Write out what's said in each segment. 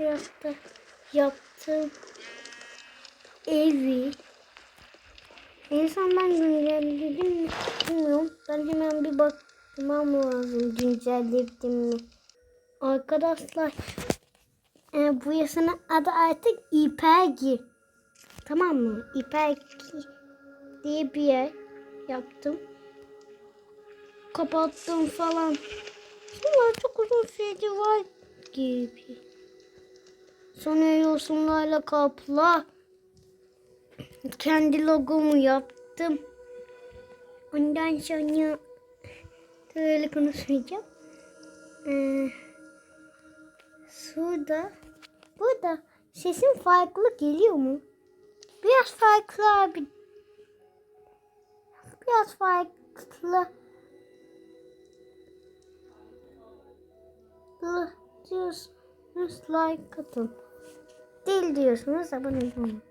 Minecraft'ta yaptığım evi ben güncelledim mi bilmiyorum. Ben hemen bir bakmam lazım güncelledim mi. Arkadaşlar e, bu yasanın adı artık İpergi. Tamam mı? İpergi diye bir yer yaptım. Kapattım falan. Sonra çok uzun süredir var gibi. Sonra yosunlarla kapla. Kendi logomu yaptım. Ondan sonra böyle konuşmayacağım. Ee, şurada burada sesim farklı geliyor mu? Biraz farklı abi. Biraz farklı.Lı diyorsunuz like atın. Değil diyorsunuz abone olun.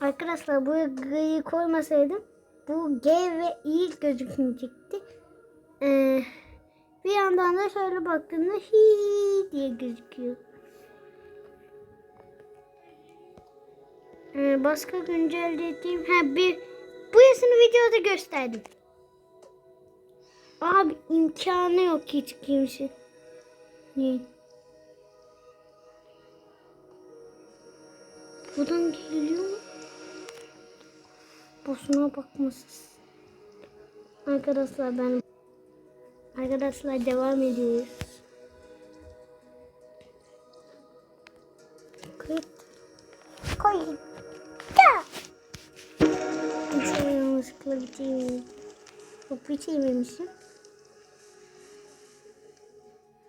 Arkadaşlar buraya G'yi koymasaydım bu G ve I gözükmeyecekti. Ee, bir yandan da şöyle baktığımda hi diye gözüküyor. Ee, başka güncellediğim ha bir bu yasını videoda gösterdim. Abi imkanı yok hiç kimse. Ne? Buradan geliyor mu? Boşuna bakmasız. Arkadaşlar ben Arkadaşlar devam ediyoruz. Kayıt. Kayıt. Da. Bir şey yanlışlıkla. Çok bitirmemişim.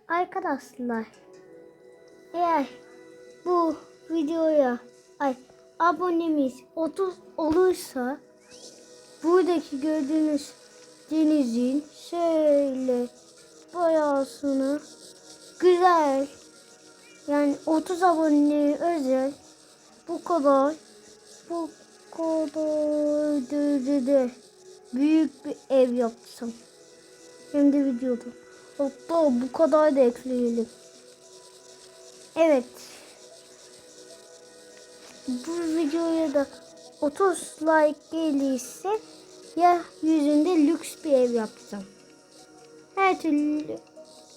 Arkadaşlar eğer bu videoya ay abonemiz 30 olursa buradaki gördüğünüz denizin şöyle boyasını güzel yani 30 aboneye özel bu kadar bu kadar derecede büyük bir ev yapsam hem de videoda. Hatta bu kadar da ekleyelim. Evet bu videoya da 30 like gelirse ya yüzünde lüks bir ev yapacağım. Her türlü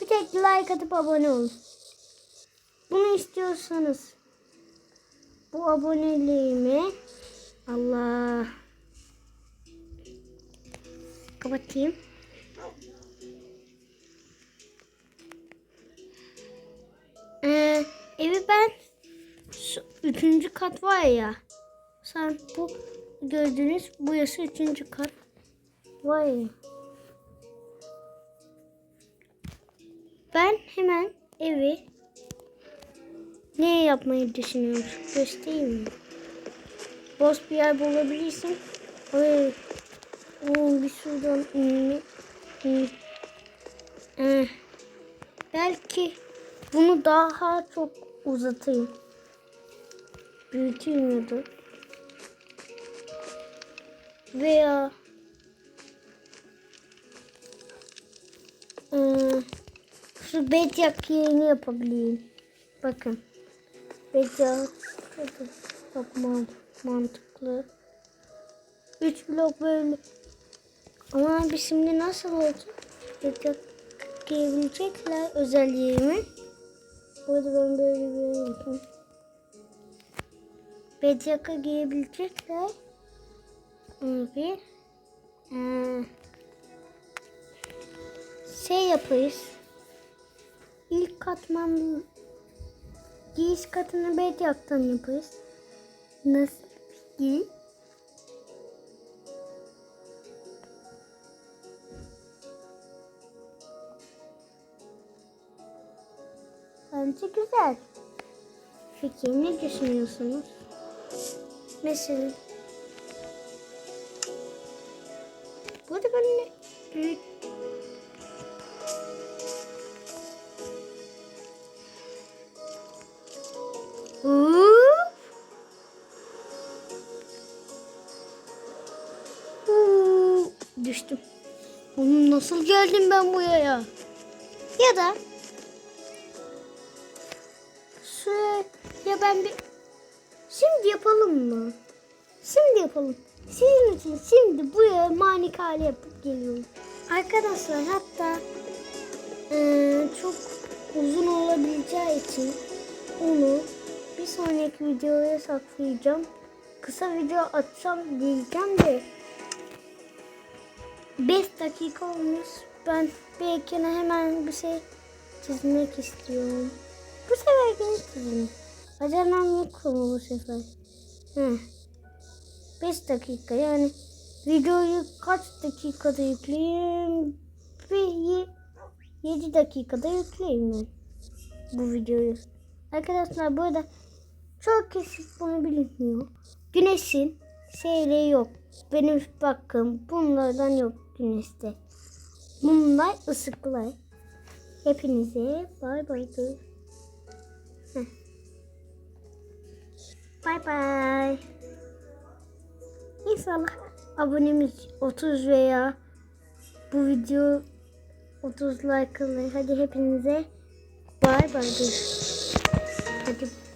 bir tek like atıp abone olun. Bunu istiyorsanız bu aboneliğimi Allah kapatayım. Ee, evi ben üçüncü kat var ya. Sen bu gördüğünüz bu yası üçüncü kat. Vay. Ben hemen evi ne yapmayı düşünüyorum? Göstereyim mi? Boş bir yer bulabilirsin. Ay. Oo, bir şuradan inme. in- Eh. Belki bunu daha çok uzatayım. Da. Veya Ee, şu bedyak yerini yapabilirim. Bakın. Bedyak çok man- mantıklı. Üç blok böyle. Ama abi şimdi nasıl olacak? Bedyak giyebilecekler özelliğimi. Burada ben böyle bir yapayım. Bedyaka giyebilecekler. Abi. Ee, şey yaparız. İlk katman giriş katını bedyaktan yaparız. Nasıl fikir? Bence güzel. Peki ne düşünüyorsunuz? Mesela Burada ne? büyük Düştüm. Oğlum nasıl geldim ben buraya? Ya da şöyle Ya ben bir şimdi yapalım mı? Şimdi yapalım. Sizin için şimdi bu ya manikale yapıp geliyorum. Arkadaşlar hatta eee, çok uzun olabileceği için onu bir sonraki videoya saklayacağım. Kısa video atsam diyeceğim de 5 dakika olmuş. Ben belki hemen bir şey çizmek istiyorum. Bu sefer gene Acelem yok mu bu sefer? Heh. 5 dakika yani videoyu kaç dakikada yükleyeyim? Bir 7 dakikada yükleyeyim ben bu videoyu. Arkadaşlar burada çok kesin bunu bilmiyor. Güneşin şeyleri yok. Benim bakın bunlardan yok güneşte. Bunlar ısıklar. Hepinize bay bay. Bay bay. İnşallah abonemiz 30 veya bu video 30 like alır. Hadi hepinize bay bay. Hadi.